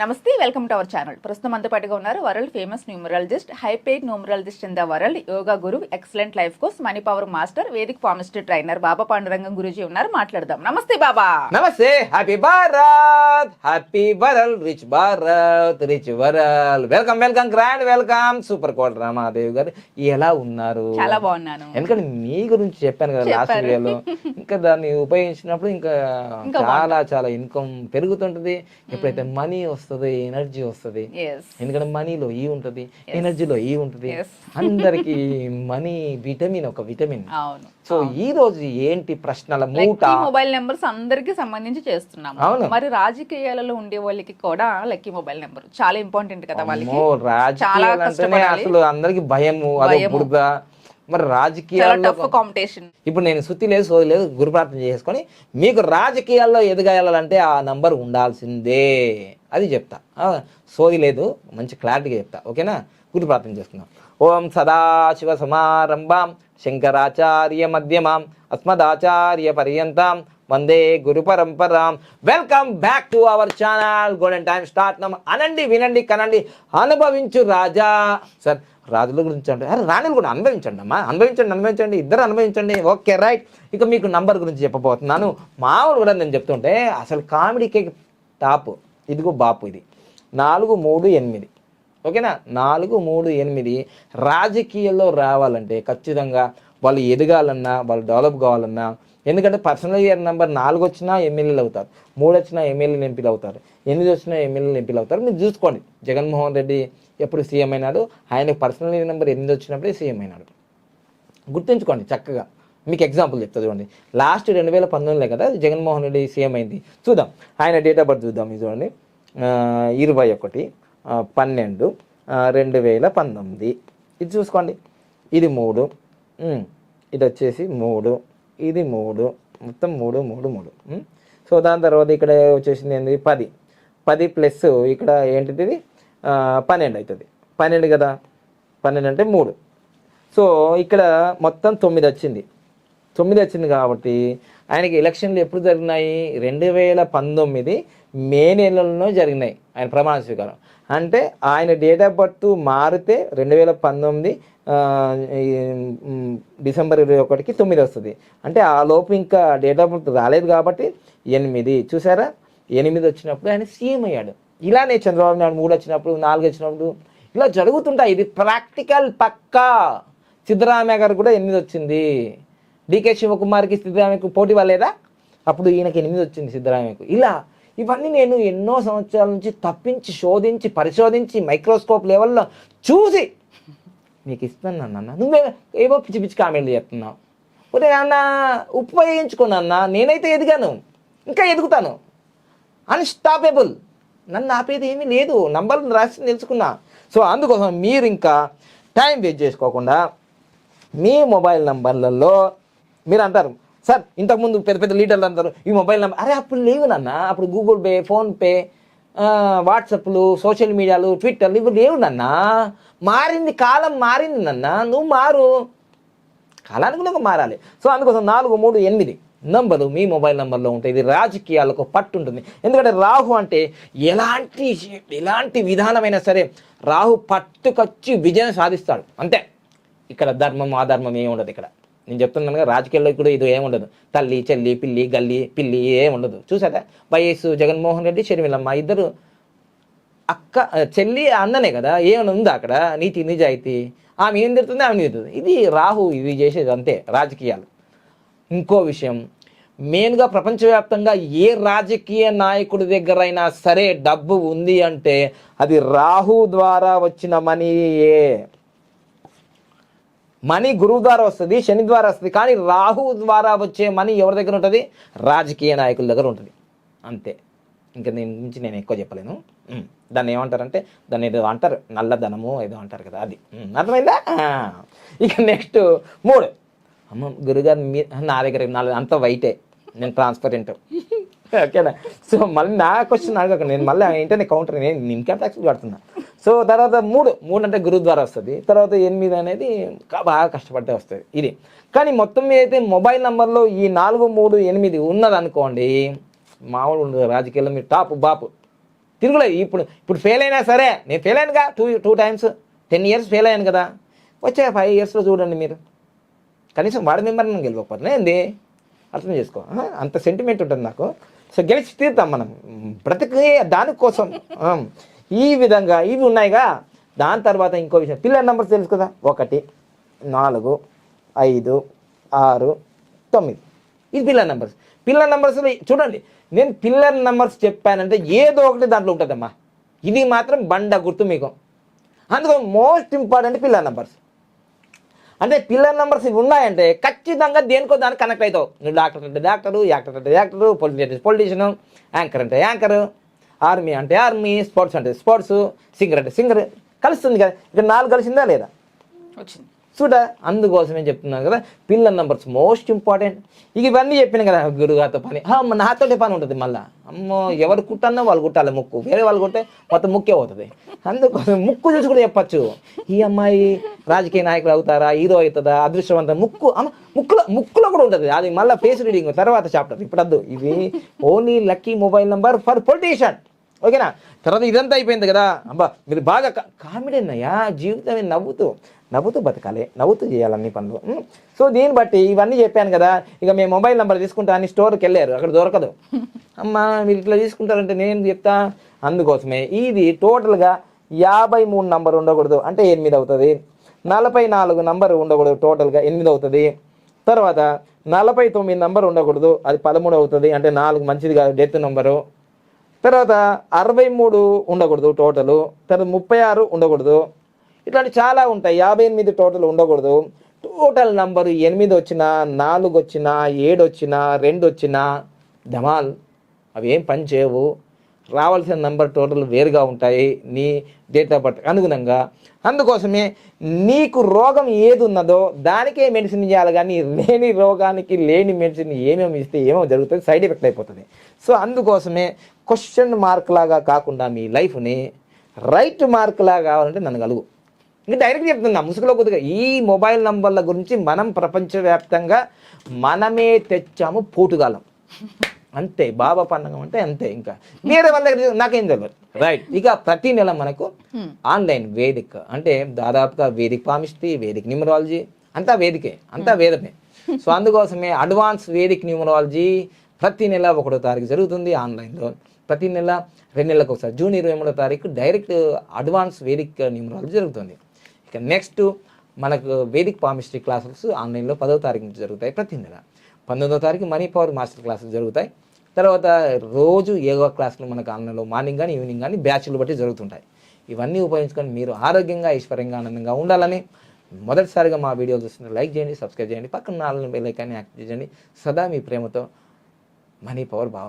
నమస్తే welcome to our channel. ప్రస్తుతం మనతో పాటుగా ఉన్నారు world famous numerologist high paid numerologist in the world yoga guru excellent life course money power master Vedic ఫార్మిస్ట్ trainer Baba Pandurangam Guruji ఉన్నారు. మాట్లాడదాం. నమస్తే బాబా. నమస్తే happy Bharat happy world rich Bharat rich world welcome welcome grand welcome. Super Kota Ramadevi గారు ఎలా ఉన్నారు? చాలా బాగున్నాను. ఎందుకంటే మీ గురించి చెప్పాను కదా లాస్ట్. వీడియోలో. ఇంకా దాన్ని ఉపయోగించినప్పుడు ఇంకా ఇంకా చాలా చాలా ఇన్కమ్ పెరుగుతుంటది. ఎప్పుడైతే మనీ వస్తుంది ఎనర్జీ వస్తుంది. ఎందుకంటే మనీలో ఈ ఉంటది ఎనర్జీలో ఈ ఉంటది. అందరికి మనీ విటమిన్ ఒక విటమిన్ సో ఈ రోజు ఏంటి ప్రశ్నల మూట? మొబైల్ నెంబర్స్ అందరికి సంబంధించి చేస్తున్నాము. అవును. మరి రాజకీయాలలో ఉండే వాళ్ళకి కూడా లక్కీ మొబైల్ నెంబర్ చాలా ఇంపార్టెంట్ కదా వాళ్ళకి. కష్టపడాలి. అసలు అందరికి భయము అదో. బురద. మరి రాజకీయాల్లో కాంపిటీషన్ ఇప్పుడు నేను శుద్ధి లేదు సోది లేదు గురు ప్రార్థన చేసుకొని మీకు రాజకీయాల్లో ఎదగాలంటే ఆ నంబర్ ఉండాల్సిందే అది చెప్తా. సోది లేదు మంచి క్లారిటీగా చెప్తా. ఓకేనా? గురు ప్రార్థన చేసుకుందాం. ఓం సదాశివ సమారంభాం శంకరాచార్య మధ్యమాం అస్మదాచార్య పర్యంతం వందే గురు పరంపరాం. Welcome back to our channel golden time start నమ్మ అనండి వినండి కనండి. అనుభవించు రాజా. సార్ రాజుల గురించి అంటే అరే రాణులు కూడా అనుభవించండి అమ్మా. అనుభవించండి అనుభవించండి. ఇద్దరు అనుభవించండి. ఓకే రైట్ ఇక మీకు నంబర్ గురించి చెప్పబోతున్నాను. మామూలు కూడా నేను చెప్తుంటే అసలు కామెడీకి టాప్. ఇదిగో బాపు ఇది. నాలుగు మూడు ఎనిమిది. ఓకేనా నాలుగు మూడు ఎనిమిది రాజకీయాల్లో రావాలంటే ఖచ్చితంగా వాళ్ళు ఎదగాలన్నా వాళ్ళు డెవలప్ కావాలన్నా ఎందుకంటే పర్సనల్ ఇయర్ నెంబర్ నాలుగు వచ్చినా ఎమ్మెల్యేలు అవుతారు మూడు వచ్చినా ఎమ్మెల్యేలు ఎంపీలు అవుతారు ఎనిమిది వచ్చినా ఎమ్మెల్యేలు ఎంపీలు అవుతారు. మీరు చూసుకోండి. జగన్మోహన్ రెడ్డి ఎప్పుడు సీఎం అయినాడు ఆయనకు పర్సనల్ ఇయర్ నెంబర్ ఎనిమిది వచ్చినప్పుడే సీఎం అయినాడు. గుర్తుంచుకోండి చక్కగా. మీకు ఎగ్జాంపుల్ చెప్తా చూడండి. లాస్ట్ రెండు వేల పంతొమ్మిదిలో కదా జగన్మోహన్ రెడ్డి సీఎం అయింది. చూద్దాం. ఆయన డేట్ ఆఫ్ బర్త్ చూద్దాం ఇది చూడండి. ఇరవై ఒకటి పన్నెండు రెండు వేల పంతొమ్మిది. ఇది చూసుకోండి. ఇది మూడు. ఇది వచ్చేసి మూడు. ఇది మూడు. మొత్తం మూడు మూడు మూడు. సో దాని తర్వాత ఇక్కడ వచ్చేసింది ఏంది? పది. పది ప్లస్ ఇక్కడ ఏంటిది ఇది? పన్నెండు అవుతుంది పన్నెండు కదా? పన్నెండు అంటే మూడు. సో ఇక్కడ మొత్తం తొమ్మిది వచ్చింది. తొమ్మిది వచ్చింది కాబట్టి ఆయనకి ఎలక్షన్లు ఎప్పుడు జరిగినాయి? రెండు వేల పంతొమ్మిది మే నెలలో జరిగినాయి ఆయన ప్రమాణ స్వీకారం. అంటే ఆయన డేట్ ఆఫ్ బర్త్ మారితే రెండు వేల పంతొమ్మిది డిసెంబర్ ఇరవై ఒకటికి తొమ్మిది వస్తుంది. అంటే ఆ లోపు ఇంకా డేట్ ఆఫ్ బర్త్ రాలేదు కాబట్టి ఎనిమిది. చూసారా? ఎనిమిది వచ్చినప్పుడు ఆయన సీఎం అయ్యాడు. ఇలానే చంద్రబాబు నాయుడు మూడు వచ్చినప్పుడు నాలుగు వచ్చినప్పుడు ఇలా జరుగుతుంటాయి ఇది ప్రాక్టికల్ పక్కా. సిద్ధరామయ్య గారు కూడా ఎనిమిది వచ్చింది. డికే శివకుమార్కి సిద్ధరామయ్యకు పోటీ వాళ్ళేదా అప్పుడు ఈయనకి ఎనిమిది వచ్చింది సిద్ధరామయ్యకు. ఇలా ఇవన్నీ నేను ఎన్నో సంవత్సరాల నుంచి తప్పించి శోధించి పరిశోధించి మైక్రోస్కోప్ లెవెల్లో చూసి మీకు ఇస్తాను అన్న నువ్వే ఏవో పిచ్చి పిచ్చి కామెంట్లు చెప్తున్నావు ఒరే అన్న ఉపయోగించుకోను అన్న నేనైతే ఎదిగాను. ఇంకా ఎదుగుతాను. అన్స్టాపేబుల్ నన్ను ఆపేది ఏమీ లేదు. నంబర్లు రాసి తెలుసుకున్నా సో అందుకోసం మీరు ఇంకా టైం వేస్ట్ చేసుకోకుండా మీ మొబైల్ నంబర్లలో మీరు అంటారు సార్ ఇంతకుముందు పెద్ద పెద్ద లీడర్లు అంటారు ఈ మొబైల్ నెంబర్ అరే అప్పుడు లేవు నాన్న. అప్పుడు గూగుల్ పే ఫోన్పే వాట్సాప్లు సోషల్ మీడియాలు ట్విట్టర్లు ఇవి లేవు నాన్న. మారింది కాలం మారింది నాన్న. నువ్వు మారు. కాలానుగుణంగా మారాలి. సో అందుకోసం నాలుగు మూడు ఎనిమిది నంబరు మీ మొబైల్ నెంబర్లో ఉంటాయి ఇది రాజకీయాలకు పట్టు ఉంటుంది ఎందుకంటే రాహు అంటే ఎలాంటి ఎలాంటి విధానమైనా సరే రాహు పట్టుకొచ్చి విజయం సాధిస్తాడు. అంతే. ఇక్కడ ధర్మం అధర్మం ఏమి ఉండదు ఇక్కడ. నేను చెప్తున్నాను కదా రాజకీయాల్లో కూడా ఇది ఏముండదు తల్లి చెల్లి పిల్లి గల్లి పిల్లి ఏముండదు ఉండదు. చూసారా? వైఎస్ జగన్మోహన్ రెడ్డి షర్మిలమ్మ ఇద్దరు అక్క చెల్లి అన్ననే కదా? ఏమైనా ఉందా అక్కడ? నీతి నిజాయితీ. ఆమె ఏం తిరుగుతుంది ఆమె తిరుగుతుంది ఇది రాహు ఇది చేసేది అంతే రాజకీయాలు. ఇంకో విషయం మెయిన్గా ప్రపంచవ్యాప్తంగా ఏ రాజకీయ నాయకుడి దగ్గర అయినా సరే డబ్బు ఉంది అంటే అది రాహు ద్వారా వచ్చిన మనీయే. మనీ గురువు ద్వారా వస్తుంది శని ద్వారా వస్తుంది కానీ రాహు ద్వారా వచ్చే మనీ ఎవరి దగ్గర ఉంటుంది? రాజకీయ నాయకుల దగ్గర ఉంటుంది. అంతే. ఇంకా దీని గురించి నేను ఎక్కువ చెప్పలేను. దాన్ని ఏమంటారంటే దాన్ని ఏదో అంటారు నల్లధనము ఏదో అంటారు కదా అది. అర్థమైందా? ఇక నెక్స్ట్ మూడు. అమ్మ గురుగారు మీ నా దగ్గర నాలుగు అంత వైటే నేను ట్రాన్స్పరెంట్ ఓకేనా? సో మళ్ళీ నా క్వశ్చన్ అడగక. నేను మళ్ళీ ఏంటనే కౌంటర్ నేను ఇన్కమ్ ట్యాక్స్ కడుతున్నా సో తర్వాత మూడు మూడు అంటే గురువు ద్వారా వస్తుంది. తర్వాత ఎనిమిది అనేది బాగా కష్టపడితే వస్తుంది. ఇది. కానీ మొత్తం మీద అయితే మొబైల్ నెంబర్లో ఈ నాలుగు మూడు ఎనిమిది ఉన్నదనుకోండి మామూలు ఉండదు. రాజకీయాల్లో మీరు టాప్ బాపు. తిరుగులేదు ఇప్పుడు ఇప్పుడు ఫెయిల్ అయినా సరే నేను fail అయ్యానుగా two two times ten years fail అయ్యాను కదా. వచ్చే ఫైవ్ ఇయర్స్లో చూడండి మీరు. కనీసం వార్డు మెంబర్ని గెలవకపోతే ఏంది? అర్థం చేసుకో. అంత సెంటిమెంట్ ఉంటుంది నాకు. సో గెలిచి తీరుతాం మనం. బ్రతికే దానికోసం. ఈ విధంగా ఇవి ఉన్నాయిగా. దాని తర్వాత ఇంకో విషయం. పిల్లర్ నెంబర్స్ తెలుసు కదా? ఒకటి నాలుగు ఐదు ఆరు తొమ్మిది. ఇది పిల్లర్ నెంబర్స్. పిల్లర్ నెంబర్స్ చూడండి. నేను పిల్లర్ నెంబర్స్ చెప్పానంటే ఏదో ఒకటి దాంట్లో ఉంటుందమ్మా. ఇది మాత్రం బండ గుర్తు మీకు. అందుకు మోస్ట్ ఇంపార్టెంట్ పిల్లర్ నెంబర్స్. అంటే పిల్లర్ నెంబర్స్ ఇవి ఉన్నాయంటే ఖచ్చితంగా దేనికో దానికి కనెక్ట్ అవుతావు. నువ్వు డాక్టర్ అంటే డాక్టరు యాక్టర్ అంటే యాక్టరు పొలిటీషియన్ అంటే పొలిటీషియను యాంకర్ అంటే యాంకరు ఆర్మీ అంటే ఆర్మీ స్పోర్ట్స్ అంటే స్పోర్ట్స్ సింగర్ అంటే సింగర్. కలుస్తుంది కదా. ఇక్కడ నాలుగు కలిసిందా లేదా? వచ్చింది. చూడ అందుకోసమే చెప్తున్నాను కదా. పిల్లల నంబర్స్ మోస్ట్ ఇంపార్టెంట్ ఇక ఇవన్నీ చెప్పిన కదా గురుగారితో పని. నాతోటే పని ఉంటుంది మళ్ళీ. అమ్మో ఎవరు కుట్టన్నా వాళ్ళు కుట్టాలి ముక్కు. వేరే వాళ్ళు కుడితే మొత్తం ముక్కే అవుతుంది అందుకోసం ముక్కు చూసి కూడా చెప్పచ్చు. ఈ అమ్మాయి రాజకీయ నాయకులు అవుతారా? హీరో అవుతుందా? అదృష్టవంతం ముక్కు అమ్మ ముక్కులో ముక్కులో కూడా ఉంటుంది. అది మళ్ళీ ఫేస్ రీడింగ్ తర్వాత చాప్టర్ ఇప్పుడు వద్దు. ఇవి only lucky mobile number for politician ఓకేనా? తర్వాత ఇదంతా అయిపోయింది కదా. అబ్బా మీరు బాగా కామెడీ అన్నయ్యా జీవితమే నవ్వుతూ నవ్వుతూ బతకాలి నవ్వుతూ చేయాలి అన్ని పనులు? సో దీన్ని బట్టి ఇవన్నీ చెప్పాను కదా ఇక మేము మొబైల్ నెంబర్ తీసుకుంటా అని స్టోర్కి వెళ్ళారు అక్కడ దొరకదు. అమ్మా మీరు ఇట్లా తీసుకుంటారంటే నేను చెప్తా. అందుకోసమే ఇది టోటల్గా యాభై మూడు నంబర్ ఉండకూడదు అంటే ఎనిమిది అవుతుంది. నలభై నాలుగు నంబర్ ఉండకూడదు టోటల్గా ఎనిమిది అవుతుంది. తర్వాత నలభై తొమ్మిది నంబర్ ఉండకూడదు అది పదమూడు అవుతుంది అంటే నాలుగు మంచిది కాదు డెత్ నంబరు. తర్వాత అరవై మూడు ఉండకూడదు టోటలు తర్వాత ముప్పై ఆరు ఉండకూడదు. ఇట్లాంటి చాలా ఉంటాయి. యాభై ఎనిమిది టోటల్ ఉండకూడదు. టోటల్ నంబరు ఎనిమిది వచ్చినా నాలుగు వచ్చినా ఏడు వచ్చినా రెండు వచ్చినా ధమాల్. అవి ఏం పని చేయవు. రావాల్సిన నంబర్ టోటల్ వేరుగా ఉంటాయి. నీ డేట్ ఆఫ్ బర్త్ అనుగుణంగా. అందుకోసమే నీకు రోగం ఏది ఉన్నదో దానికే మెడిసిన్ చేయాలి కానీ లేని రోగానికి లేని మెడిసిన్ ఏమేమి ఇస్తే ఏమేమి జరుగుతుంది సైడ్ ఎఫెక్ట్ అయిపోతుంది. సో అందుకోసమే క్వశ్చన్ మార్క్ లాగా కాకుండా మీ లైఫ్ని రైట్ మార్క్ లాగా కావాలంటే నన్ను కలుగు. ఇంకా డైరెక్ట్ చెప్తున్నా ముసుగులో కొద్దిగా. ఈ మొబైల్ నంబర్ల గురించి మనం ప్రపంచవ్యాప్తంగా మనమే తెచ్చాము పోటుగాలం. అంతే బాబా పండగం అంటే అంతే ఇంకా. వేరే వాళ్ళ దగ్గర నాకేం తెలియదు రైట్ ఇక ప్రతి నెల మనకు ఆన్లైన్ వేదిక. అంటే దాదాపుగా వేదిక పామిస్తి వేదిక న్యూమరాలజీ అంతా వేదికే అంతా వేదమే. సో అందుకోసమే అడ్వాన్స్ వేదిక్ న్యూమరాలజీ ప్రతి నెల ఒకటో తారీఖు జరుగుతుంది ఆన్లైన్లో ప్రతి నెల రెండు నెలలకు ఒకసారి జూన్ ఇరవై మూడో తారీఖు డైరెక్ట్ అడ్వాన్స్ వేదిక్ న్యూమరాలజీ జరుగుతుంది. ఇక నెక్స్ట్ మనకు వేదిక్ పామిస్ట్రీ క్లాసెస్ ఆన్లైన్లో పదో తారీఖు నుంచి జరుగుతాయి ప్రతి నెల. పంతొమ్మిదో తారీఖు మనీ పవర్ మాస్టర్ క్లాసులు జరుగుతాయి. తర్వాత రోజు యోగా క్లాసులు మనకు ఆన్లైన్లో మార్నింగ్ కానీ ఈవినింగ్ కానీ బ్యాచ్లు బట్టి జరుగుతుంటాయి. ఇవన్నీ ఉపయోగించుకొని మీరు ఆరోగ్యంగా ఐశ్వర్యంగా ఆనందంగా ఉండాలని మొదటిసారిగా మా వీడియోలు చూస్తుంటే లైక్ చేయండి సబ్స్క్రైబ్ చేయండి పక్కన నాలుగు బెల్లైకాన్ని యాక్టివ్ చేయండి. సదా మీ ప్రేమతో మనీ పవర్ భావ